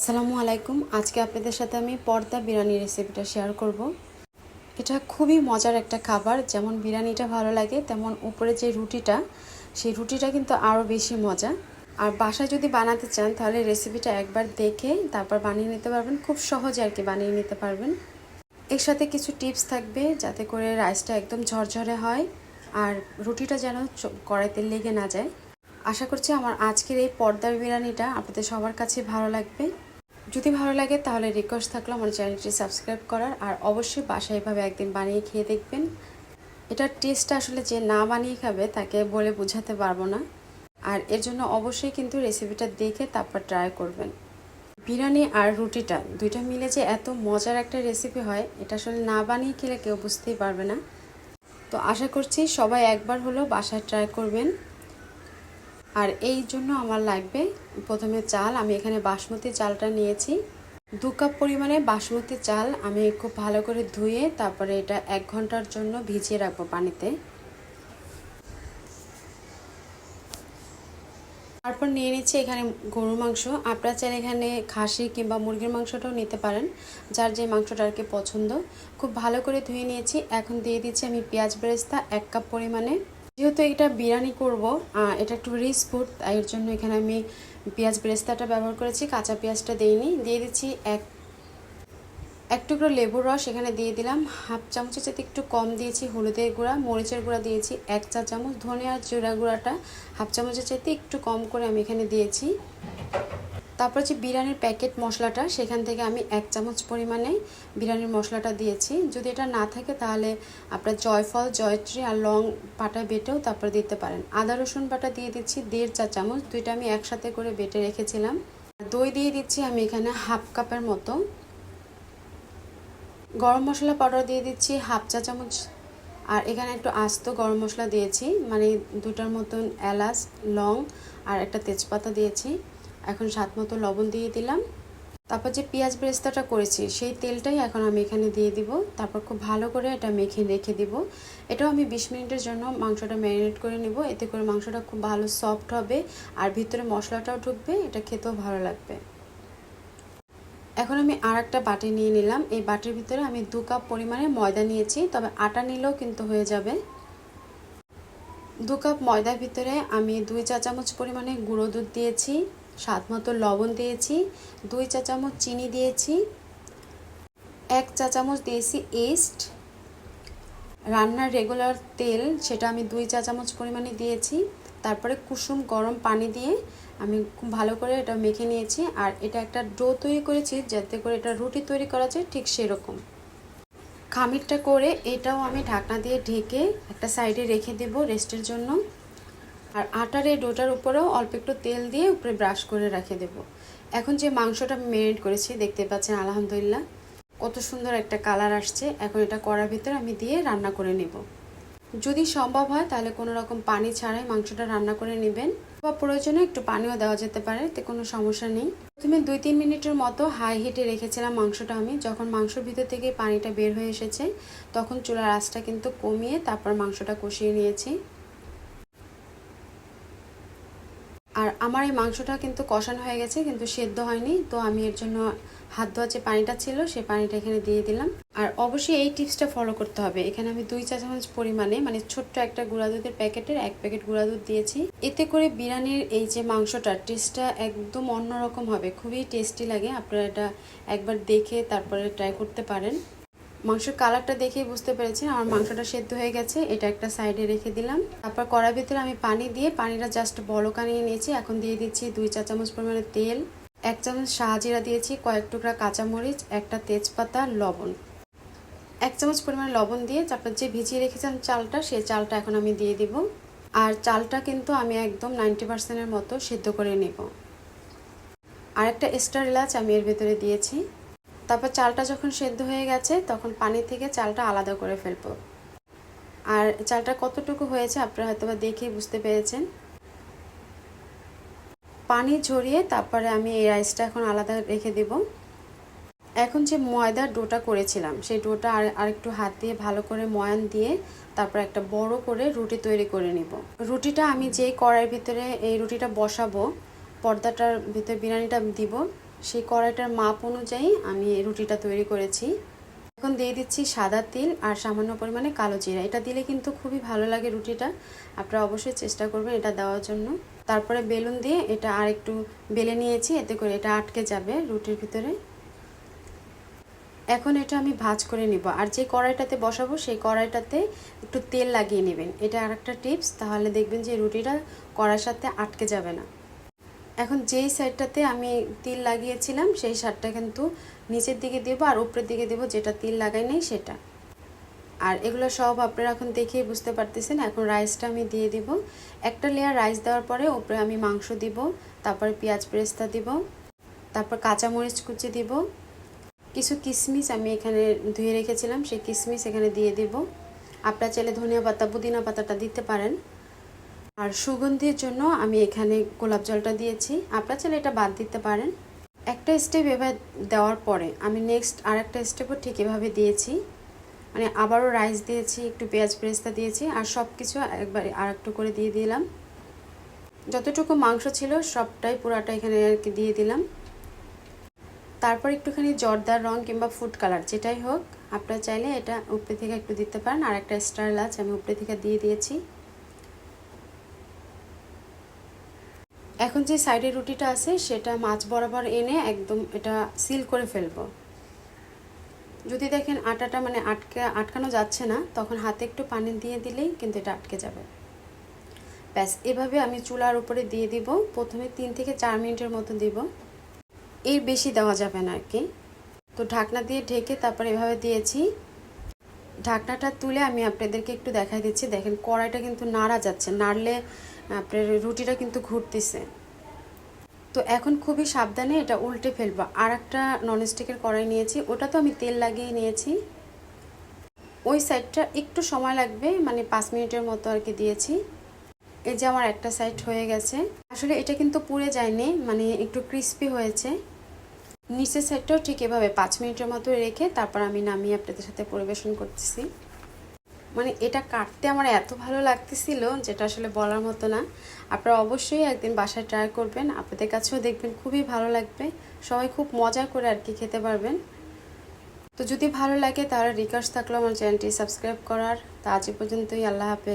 আসসালামু আলাইকুম। আজকে আপনাদের সাথে আমি পর্দা বিরিয়ানি রেসিপিটা শেয়ার করব। এটা খুবই মজার একটা খাবার। যেমন বিরিয়ানিটা ভালো লাগে, তেমন উপরে যে রুটিটা, সেই রুটিটা কিন্তু আরও বেশি মজা। আর বাসায় যদি বানাতে চান, তাহলে রেসিপিটা একবার দেখে তারপর বানিয়ে নিতে পারবেন। খুব সহজে আর কি বানিয়ে নিতে পারবেন। এর সাথে কিছু টিপস থাকবে, যাতে করে রাইসটা একদম ঝরঝরে হয় আর রুটিটা যেন কড়াইতে লেগে না যায়। আশা করছি আমার আজকের এই পর্দার বিরিয়ানিটা আপনাদের সবার কাছে ভালো লাগবে। যদি ভালো লাগে তাহলে রিকোয়েস্ট থাকল আমার চ্যানেলটি সাবস্ক্রাইব করার, আর অবশ্যই বাসায় এভাবে একদিন বানিয়ে খেয়ে দেখবেন। এটার টেস্টটা আসলে যে না বানিয়ে খাবে তাকে বলে বোঝাতে পারব না। আর এর জন্য অবশ্যই কিন্তু রেসিপিটা দেখে তারপর ট্রাই করবেন। বিরিয়ানি আর রুটিটা দুইটা মিলে যে এত মজার একটা রেসিপি হয়, এটা আসলে না বানিয়ে খেলে কেউ বুঝতেই পারবে না। তো আশা করছি সবাই একবার হলো বাসায় ট্রাই করবেন। আর এই জন্য আমার লাগবে প্রথমে চাল। আমি এখানে বাসমতি চালটা নিয়েছি। দু কাপ পরিমাণে বাসমতি চাল আমি খুব ভালো করে ধুয়ে তারপরে এটা এক ঘণ্টার জন্য ভিজিয়ে রাখব পানিতে। তারপর নিয়ে নিচ্ছি এখানে গরুর মাংস। আপনারা চাইলে এখানে খাসি কিংবা মুরগির মাংসটাও নিতে পারেন, যার যে মাংসটা আর কি পছন্দ। খুব ভালো করে ধুয়ে নিয়েছি। এখন দিয়ে দিচ্ছি আমি পেঁয়াজ বেরেস্তা এক কাপ পরিমাণে। যেহেতু এটা বিরিয়ানি করব এটা একটু রিচ ফুড তাই এর জন্য এখানে আমি পেঁয়াজ বেরেস্তাটা ব্যবহার করেছি, কাঁচা পেঁয়াজটা দিইনি, দিয়ে দিচ্ছি এক এক টুকরো লেবুর রস, এখানে দিয়ে দিলাম হাফ চামচের সাথে একটু কম দিয়েছি, হলুদের গুঁড়া, মরিচের গুঁড়া দিয়েছি এক চা চামচ ধনে আর জিরা গুঁড়াটা হাফ চামচের চাইতে একটু কম করে আমি এখানে দিয়েছি। তারপর হচ্ছে বিরিয়ানির প্যাকেট মশলাটা, সেখান থেকে আমি এক চামচ পরিমাণে বিরিয়ানির মশলাটা দিয়েছি। যদি এটা না থাকে তাহলে আপনার জয়ফল, জয়ত্রী আর লং পাটা বেটেও তারপর দিতে পারেন। আদা, রসুন বাটা দিয়ে দিচ্ছি দেড় চা চামচ, দুইটা আমি একসাথে করে বেটে রেখেছিলাম। দই দিয়ে দিচ্ছি আমি এখানে হাফ কাপের মতো। গরম মশলা পাউডার দিয়ে দিচ্ছি হাফ চা চামচ। আর এখানে একটু আস্ত গরম মশলা দিয়েছি মানে দুটার মতন এলাচ, লং আর একটা তেজপাতা দিয়েছি। এখন স্বাদ মতো লবণ দিয়ে দিলাম। তারপর যে পেঁয়াজ বেরেস্তাটা করেছি, সেই তেলটাই এখন আমি এখানে দিয়ে দিব। তারপর খুব ভালো করে এটা মেখে রেখে দিব। এটাও আমি বিশ মিনিটের জন্য মাংসটা ম্যারিনেট করে নিব। এতে করে মাংসটা খুব ভালো সফট হবে আর ভিতরে মশলাটাও ঢুকবে। এটা খেতেও ভালো লাগবে। এখন আমি আর একটা বাটি নিয়ে নিলাম। এই বাটির ভিতরে আমি দু কাপ পরিমাণে ময়দা নিয়েছি, তবে আটা নিলেও কিন্তু হয়ে যাবে। দু কাপ ময়দার ভিতরে আমি দুই চা চামচ পরিমাণে গুঁড়ো দুধ দিয়েছি। স্বাদ মতো লবণ দিয়েছি, দুই চা চামচ চিনি দিয়েছি, এক চা চামচ দিয়েছি ইস্ট। রান্নার রেগুলার তেল, সেটা আমি দুই চা চামচ পরিমাণে দিয়েছি। তারপরে কুসুম গরম পানি দিয়ে আমি খুব ভালো করে এটা মেখে নিয়েছি। আর এটা একটা ডো তৈরি করেছি, যাতে করে এটা রুটি তৈরি করা যায় ঠিক সেরকম। খামিরটা করে এটাও আমি ঢাকনা দিয়ে ঢেকে একটা সাইডে রেখে দেব রেস্টের জন্য। আর আটার এই ডোটার উপরেও অল্প একটু তেল দিয়ে উপরে ব্রাশ করে রেখে দেব। এখন যে মাংসটা আমি মেরিনেট করেছি, দেখতে পাচ্ছেন, আলহামদুলিল্লাহ, কত সুন্দর একটা কালার আসছে। এখন এটা করার ভিতরে আমি দিয়ে রান্না করে নেব। যদি সম্ভব হয়, তাহলে কোনো রকম পানি ছাড়াই মাংসটা রান্না করে নেবেন। বা প্রয়োজনে একটু পানিও দেওয়া যেতে পারে, এতে কোনো সমস্যা নেই। প্রথমে দুই তিন মিনিটের মতো হাই হিটে রেখেছিলাম মাংসটা আমি। যখন মাংসর ভিতর থেকে পানিটা বের হয়ে এসেছে, তখন চুলার আঁচটা কিন্তু কমিয়ে তারপর মাংসটা কষিয়ে নিয়েছি আর আমার এই মাংসটা কিন্তু কষানো হয়ে গেছে, কিন্তু সেদ্ধ হয়নি, তো আমি এর জন্য হাত ধোয়া যে পানিটা ছিল সেই পানিটা এখানে দিয়ে দিলাম। আর অবশ্যই এই টিপসটা ফলো করতে হবে। এখানে আমি দুই চা চামচ পরিমাণে মানে ছোট্ট একটা গুঁড়া দুধের প্যাকেটের এক প্যাকেট গুঁড়া দুধ দিয়েছি। এতে করে বিরিয়ানির এই যে মাংসটা টেস্টটা একদম অন্যরকম হবে, খুবই টেস্টি লাগে। আপনারা এটা একবার দেখে তারপরে ট্রাই করতে পারেন। মাংসের কালারটা দেখেই বুঝতে পেরেছেন। আমার মাংসটা সেদ্ধ হয়ে গেছে, এটা একটা সাইডে রেখে দিলাম। তারপর কড়ার ভিতরে আমি পানি দিয়ে পানিটা জাস্ট বলকা নিয়ে নিয়েছি। এখন দিয়ে দিচ্ছি দুই চা চামচ পরিমাণে তেল, এক চামচ শাহজিরা দিয়েছি, কয়েক টুকরা কাঁচামরিচ, একটা তেজপাতা, লবণ। এক চামচ পরিমাণে লবণ দিয়ে তারপর যে ভিজিয়ে রেখেছিলাম চালটা সেই চালটা এখন আমি দিয়ে দিব। আর চালটা কিন্তু আমি একদম নাইনটি পার্সেন্টের মতো সিদ্ধ করে নেব। আর একটা এক্সট্রা এলাচ আমি এর ভেতরে দিয়েছি। তারপর চালটা যখন সেদ্ধ হয়ে গেছে, তখন পানি থেকে চালটা আলাদা করে ফেলব। আর চালটা কতটুকু হয়েছে আপনারা হয়তো বা দেখেই বুঝতে পেরেছেন। পানি ঝরিয়ে তারপরে আমি এই রাইসটা এখন আলাদা রেখে দেব। এখন যে ময়দার ডোটা করেছিলাম, সেই ডোটা আর আরেকটু হাত দিয়ে ভালো করে ময়ান দিয়ে তারপর একটা বড় করে রুটি তৈরি করে নিব। রুটিটা আমি যেই কড়াইয়ের ভিতরে এই রুটিটা বসাবো, পর্দাটার ভিতরে বিরিয়ানিটা দিব সেই কড়াইটার মাপ অনুযায়ী আমি রুটিটা তৈরি করেছি। এখন দিয়ে দিচ্ছি সাদা তিল আর সামান্য পরিমাণে কালো জিরা। এটা দিলে কিন্তু খুবই ভালো লাগে রুটিটা। আপনারা অবশ্যই চেষ্টা করবেন এটা দেওয়ার জন্য। তারপরে বেলুন দিয়ে এটা আর একটু বেলে নিয়েছি, এতে করে এটা আটকে যাবে রুটির ভিতরে। এখন এটা আমি ভাজ করে নিব। আর যে কড়াইটাতে বসাবো, সেই কড়াইটাতে একটু তেল লাগিয়ে নেবেন। এটা আর একটা টিপস, তাহলে দেখবেন যে রুটিটা কড়ার সাথে আটকে যাবে না। এখন যেই সাইডটাতে আমি তিল লাগিয়েছিলাম, সেই সাইডটা কিন্তু নিচের দিকে দেবো আর উপরের দিকে দেবো যেটা তিল লাগাই নেই সেটা। আর এগুলো সব আপনারা এখন দেখেই বুঝতে পারতেছেন, এখন রাইসটা আমি দিয়ে দিব। একটা লেয়ার রাইস দেওয়ার পরে উপরে আমি মাংস দিব, তারপরে পেঁয়াজ পেরেস্তা দিব, তারপর কাঁচামরিচ কুচি দিব। কিছু কিশমিশ আমি এখানে ধুয়ে রেখেছিলাম, সেই কিশমিশ এখানে দিয়ে দিব। আপনারা চাইলে ধনিয়া পাতা, পুদিনা পাতাটা দিতে পারেন। আর সুগন্ধির জন্য আমি এখানে গোলাপ জলটা দিয়েছি। আপনারা চাইলে এটা বাদ দিতে পারেন। একটা স্টেপ এবার দেওয়ার পরে আমি নেক্সট আর একটা স্টেপও ঠিক এভাবে দিয়েছি। মানে আবারও রাইস দিয়েছি, একটু পেঁয়াজ পেরেস্তা দিয়েছি আর সব কিছু একবার আর একটু করে দিয়ে দিলাম। যতটুকু মাংস ছিল সবটাই পুরাটা এখানে আর কি দিয়ে দিলাম। তারপর একটুখানি জর্দার রং কিংবা ফুড কালার যেটাই হোক, আপনারা চাইলে এটা উপরে থেকে একটু দিতে পারেন। আর একটা স্টার লাচ আমি উপরে থেকে দিয়ে দিয়েছি। এখন যে সাইডের রুটিটা আছে, সেটা মাছ বরাবর এনে একদম এটা সিল করে ফেলব। যদি দেখেন আটাটা মানে আটকে, আটকানো যাচ্ছে না, তখন হাতে একটু পানি দিয়ে দিলেই কিন্তু এটা আটকে যাবে। ব্যাস, এভাবে আমি চুলার উপরে দিয়ে দিব। প্রথমে তিন থেকে চার মিনিটের মতো দিব। এর বেশি দেওয়া যাবে না আর কি। তো ঢাকনা দিয়ে ঢেকে তারপর এভাবে দিয়েছি। ঢাকনাটা তুলে আমি আপনাদেরকে একটু দেখাই দিচ্ছি। দেখেন কড়াইটা কিন্তু নাড়া যাচ্ছে, নাড়লে আপনার রুটিটা কিন্তু ঘুরতেছে। তো এখন খুবই সাবধানে এটা উল্টে ফেলব। আর একটা ননস্টিকের কড়াই নিয়েছি, ওটা তো আমি তেল লাগিয়ে নিয়েছি। ওই সাইডটা একটু সময় লাগবে মানে পাঁচ মিনিটের মতো আর কি দিয়েছি। এই যে আমার একটা সাইড হয়ে গেছে। আসলে এটা কিন্তু পুড়ে যায়নি মানে একটু ক্রিস্পি হয়েছে। নিচের সাইডটাও ঠিক এভাবে পাঁচ মিনিটের মতো রেখে তারপর আমি নামিয়ে আপনাদের সাথে পরিবেশন করতেছি। মানে এটা কাটতে আমার এত ভালো লাগতেছিল যেটা আসলে বলার মতো না। আপনারা অবশ্যই একদিন বাসায় ট্রাই করবেন, আপনাদের কাছেও দেখবেন খুবই ভালো লাগবে। সবাই খুব মজা করে আর কি খেতে পারবেন। তো যদি ভালো লাগে তাহলে রিকোয়েস্ট থাকল আমার চ্যানেলটি সাবস্ক্রাইব করার। তা আজ পর্যন্তই, আল্লাহ হাফেজ।